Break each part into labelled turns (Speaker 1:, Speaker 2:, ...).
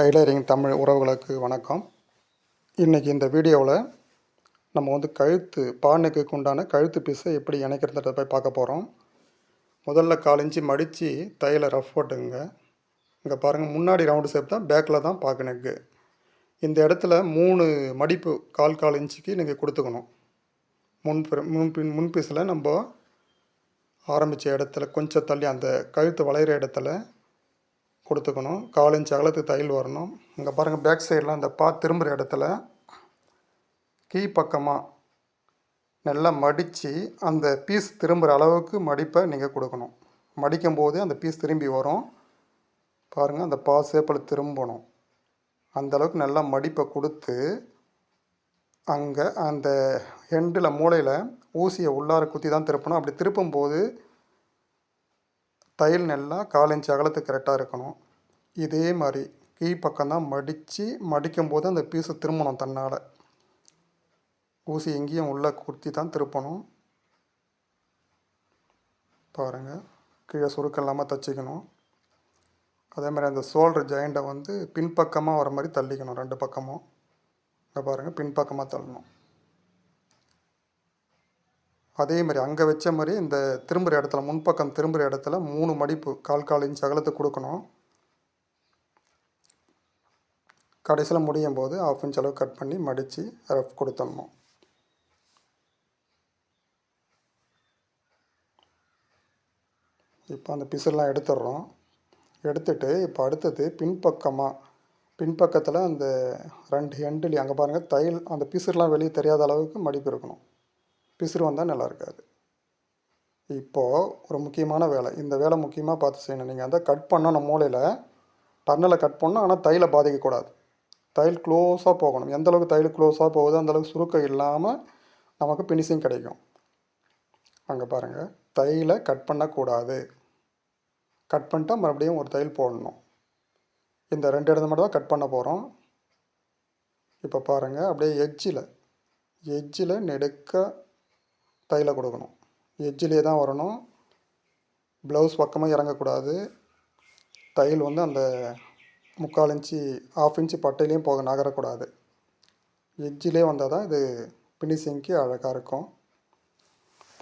Speaker 1: Tailoring Tamil உறவுகளுக்கு வணக்கம். இன்றைக்கி இந்த வீடியோவில் நம்ம வந்து கழுத்து பானுக்கு உண்டான கழுத்து பீஸை எப்படி இணைக்கிறத போய் பார்க்க போகிறோம் முதல்ல கால் மடித்து தையலை ரஃப் போட்டுங்க இங்கே பாருங்கள் முன்னாடி ரவுண்டு ஷேப் தான் பேக்கில் தான் பார்க்கணுக்கு இந்த இடத்துல மூணு மடிப்பு கால் கால் இன்ச்சுக்கு நீங்கள் கொடுத்துக்கணும். முன் பிற- முன் பின் முன் பீஸில் நம்ம ஆரம்பித்த இடத்துல கொஞ்சம் தள்ளி அந்த கழுத்து வளைகிற இடத்துல கொடுத்துக்கணும். கால் இன்ச் அகலத்துக்கு தையல் வரணும். இங்கே பாருங்கள் பேக் சைடில் அந்த பா திரும்புகிற இடத்துல கீ பக்கமாக நல்லா மடித்து அந்த பீஸ் திரும்புகிற அளவுக்கு மடிப்பை நீங்கள் கொடுக்கணும். மடிக்கும் போது அந்த பீஸ் திரும்பி வரும். பாருங்கள் அந்த பா சேப்பில் திரும்பணும். அந்த அளவுக்கு நல்லா மடிப்பை கொடுத்து அங்கே அந்த எண்டில் மூலையில் ஊசியை உள்ளார குத்தி தான் திருப்பணும். அப்படி திருப்பும்போது தையல் நல்லா கால் இன்ச் அகலத்துக்கு கரெக்டாக இருக்கணும். இதே மாதிரி கீ பக்கம் தான் மடித்து மடிக்கும் போது அந்த பீஸை திரும்பணும் தன்னால். ஊசி எங்கேயும் உள்ளே குத்தி தான் திருப்பணும். பாருங்கள் கீழே சுருக்கம் இல்லாமல் தச்சிக்கணும். அதே மாதிரி அந்த சோல்டர் ஜாயிண்ட்டை வந்து பின்பக்கமாக வர மாதிரி தள்ளிக்கணும் ரெண்டு பக்கமும். இங்கே பாருங்கள் பின்பக்கமாக தள்ளணும். அதே மாதிரி அங்கே வச்ச மாதிரி இந்த திரும்புகிற இடத்துல முன்பக்கம் திரும்புகிற இடத்துல மூணு மடிப்பு கால் கால் இன்ச் அகலத்துக்கு கொடுக்கணும். கடைசியில் முடியும் போது ஆஃப் இன்ச் அளவு கட் பண்ணி மடித்து ரஃப் கொடுத்துடணும் இப்போ அந்த பிசுலாம் எடுத்துடுறோம் எடுத்துட்டு இப்போ அடுத்தது பின்பக்கமாக பின்பக்கத்தில் அந்த ரெண்டு ஹெண்டிலி அங்கே பாருங்கள் தையல் அந்த பிசுர்லாம் வெளியே தெரியாத அளவுக்கு மடிப்பு இருக்கணும். பிசுறு வந்தால் நல்லா இருக்காது இப்போது ஒரு முக்கியமான வேலை. இந்த வேலை முக்கியமாக பார்த்து செய்யணும். நீங்கள் அந்த கட் பண்ணணும் மூளையில் டர்னில் கட் பண்ணணும். ஆனால் தையலை பாதிக்கக்கூடாது. தையல் க்ளோஸாக போகணும். எந்த அளவுக்கு தையல் க்ளோஸாக போகுதோ அந்தளவுக்கு சுருக்கம் இல்லாமல் நமக்கு பினிஷிங் கிடைக்கும். அங்கே பாருங்கள் தையலை கட் பண்ணக்கூடாது. கட் பண்ணிட்டா மறுபடியும் ஒரு தையல் போடணும். இந்த ரெண்டு இடத்துல மட்டும் தான் கட் பண்ண போகிறோம் இப்போ பாருங்கள் அப்படியே எட்ஜில் எட்ஜில் நெடுக்க தையலை கொடுக்கணும். எஜ்ஜிலே தான் வரணும். ப்ளவுஸ் பக்கமாக இறங்கக்கூடாது. தையல் வந்து அந்த முக்கால் இன்ச்சு ஆஃப் இன்ச்சு பட்டையிலையும் போக நகரக்கூடாது. எஜ்ஜிலே வந்தால் தான் இது ஃபினிஷிங்க்கு அழகாக இருக்கும்.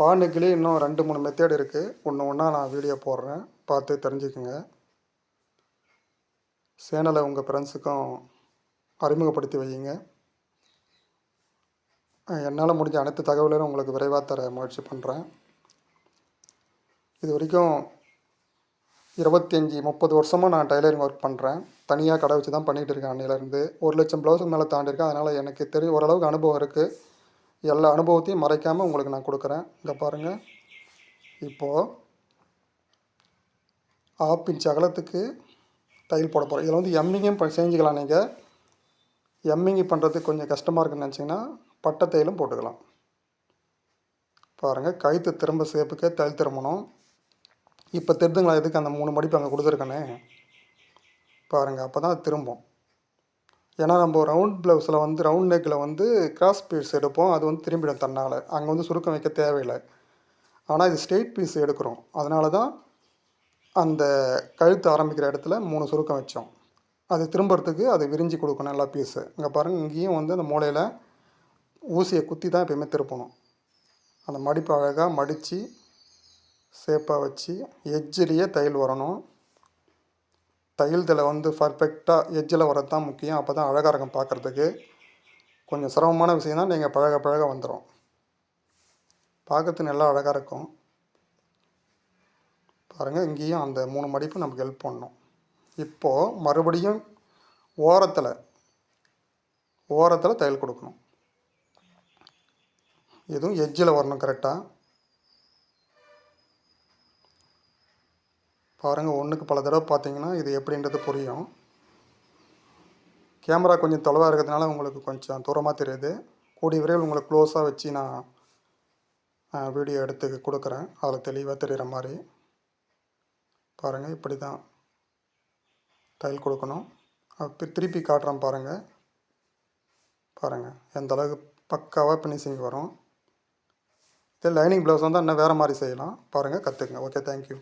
Speaker 1: பானுக்குலேயே இன்னும் ரெண்டு மூணு மெத்தேட் இருக்குது ஒன்று ஒன்றா நான் வீடியோ போடுறேன். பார்த்து தெரிஞ்சுக்குங்க. சேனலை உங்கள் ஃப்ரெண்ட்ஸுக்கும் அறிமுகப்படுத்தி வையுங்க. என்னால் முடிஞ்ச அனைத்து தகவலையும் உங்களுக்கு விரைவாக தர முயற்சி பண்ணுறேன். இது வரைக்கும் இருபத்தஞ்சி முப்பது வருஷமாக நான் டைலரிங் ஒர்க் பண்ணுறேன். தனியாக கடை வச்சு தான் பண்ணிகிட்டு இருக்கேன் அன்னையிலேருந்து. ஒரு லட்சம் ப்ளவுஸுக்கு மேலே தாண்டியிருக்கேன் அதனால் எனக்கு தெரியும் ஓரளவுக்கு அனுபவம் இருக்குது எல்லா அனுபவத்தையும் மறைக்காமல் உங்களுக்கு நான் கொடுக்குறேன். இங்கே பாருங்கள் இப்போது ஆஃப் இன்ச் அகலத்துக்கு தையல் போட போகிறோம் இதில் வந்து எம்மிங்கும் ப- செஞ்சுக்கலாம் நீங்கள் எம்மிங்கி பண்ணுறதுக்கு கொஞ்சம் கஷ்டமாக இருக்குன்னு நினச்சிங்கன்னா பட்டை தையலும் போட்டுக்கலாம். பாருங்கள் கழுத்து திரும்ப சேப்புக்கே தையல் திரும்பணும். இப்போ தெரிஞ்சுங்களா எதுக்கு அந்த மூணு மடிப்பு அங்கே கொடுத்துருக்கேனே? பாருங்கள் அப்போ தான் திரும்பும். ஏன்னா நம்ம ரவுண்ட் ப்ளவுஸில் வந்து ரவுண்ட் நெக்கில் வந்து கிராஸ் பீஸ் எடுப்போம் அது வந்து திரும்பிடும் தன்னால். அங்கே வந்து சுருக்கம் வைக்க தேவையில்லை. ஆனால் இது ஸ்ட்ரெயிட் பீஸ் எடுக்கிறோம். அதனால தான் அந்த கழுத்து ஆரம்பிக்கிற இடத்துல மூணு சுருக்கம் வச்சோம். அது திரும்புறதுக்கு அது விரிஞ்சு கொடுக்கணும் எல்லா பீஸு இங்கே பாருங்கள் இங்கேயும் வந்து அந்த மூலையில் ஊசியை குத்தி தான் எப்பயுமே திருப்பணும். அந்த மடிப்பு அழகாக மடித்து சேப்பாக வச்சு எஜ்ஜிலேயே தையல் வரணும். தையல் தலை வந்து பர்ஃபெக்டாக எஜ்ஜில் வரது தான் முக்கியம். அப்போ தான் அழகாக இருக்கும் பார்க்குறதுக்கு கொஞ்சம் சிரமமான விஷயம் தான் நீங்கள் பழக பழக வந்துடும் பார்க்கறதுக்கு நல்லா அழகாக இருக்கும். பாருங்கள் இங்கேயும் அந்த மூணு மடிப்பு நமக்கு ஹெல்ப் பண்ணும். இப்போது மறுபடியும் ஓரத்தில் ஓரத்தில் தையல் கொடுக்கணும். இதுவும் எஜ்ஜில் வரணும் கரெக்டாக பாருங்கள் ஒன்றுக்கு பல தடவை பார்த்தீங்கன்னா இது எப்படின்றது புரியும். கேமரா கொஞ்சம் தொலைவாக இருக்கிறதுனால உங்களுக்கு கொஞ்சம் தூரமாக தெரியுது. கூடிய விரைவில் உங்களை க்ளோஸாக வச்சு நான் வீடியோ எடுத்து கொடுக்குறேன். அதில் தெளிவாக தெரிகிற மாதிரி. பாருங்கள் இப்படி தான் தையல் கொடுக்கணும் அப்போ திருப்பி காட்டுறேன் பாருங்கள் பாருங்கள் எந்த அளவுக்கு பக்காவாக ஃபினிஷிங் வரும். இதே லைனிங் ப்ளவுஸ் வந்து இன்னும் வேறு மாதிரி செய்யலாம். பாருங்கள் கற்றுக்குங்க ஓகே தேங்க்யூ